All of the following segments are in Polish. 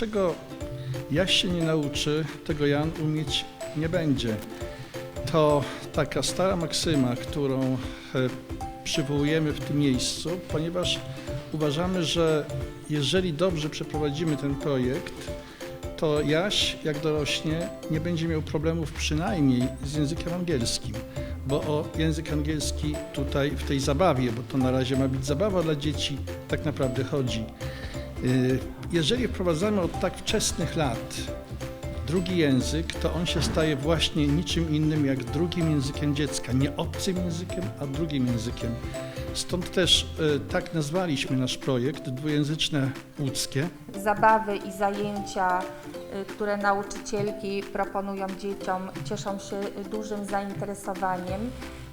Czego Jaś się nie nauczy, tego Jan umieć nie będzie. To taka stara maksyma, którą e, przywołujemy w tym miejscu, ponieważ uważamy, że jeżeli dobrze przeprowadzimy ten projekt, to Jaś, jak dorośnie, nie będzie miał problemów przynajmniej z językiem angielskim bo o język angielski tutaj w tej zabawie, bo to na razie ma być zabawa dla dzieci, tak naprawdę chodzi. Y, Jeżeli wprowadzamy od tak wczesnych lat drugi język, to on się staje właśnie niczym innym jak drugim językiem dziecka. Nie obcym językiem, a drugim językiem. Stąd też y, tak nazwaliśmy nasz projekt Dwujęzyczne Łódzkie. Zabawy i zajęcia, które nauczycielki proponują dzieciom, cieszą się dużym zainteresowaniem.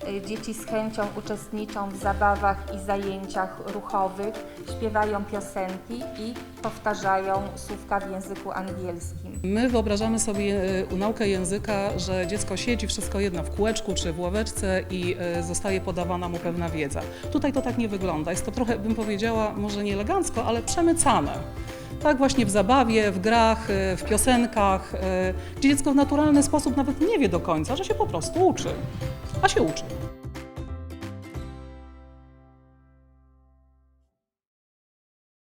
Y, Dzieci z chęcią uczestniczą w zabawach i zajęciach ruchowych, śpiewają piosenki i powtarzają słówka w języku angielskim. My wyobrażamy sobie e, naukę języka, że dziecko siedzi wszystko jedno w kółeczku czy w ławeczce i e, zostaje podawana mu pewna wiedza. Tutaj to tak nie wygląda. Jest to trochę, bym powiedziała, może nie elegancko, ale przemycane. Tak właśnie w zabawie, w grach, e, w piosenkach, e, gdzie dziecko w naturalny sposób nawet nie wie do końca, że się po prostu uczy, a się uczy.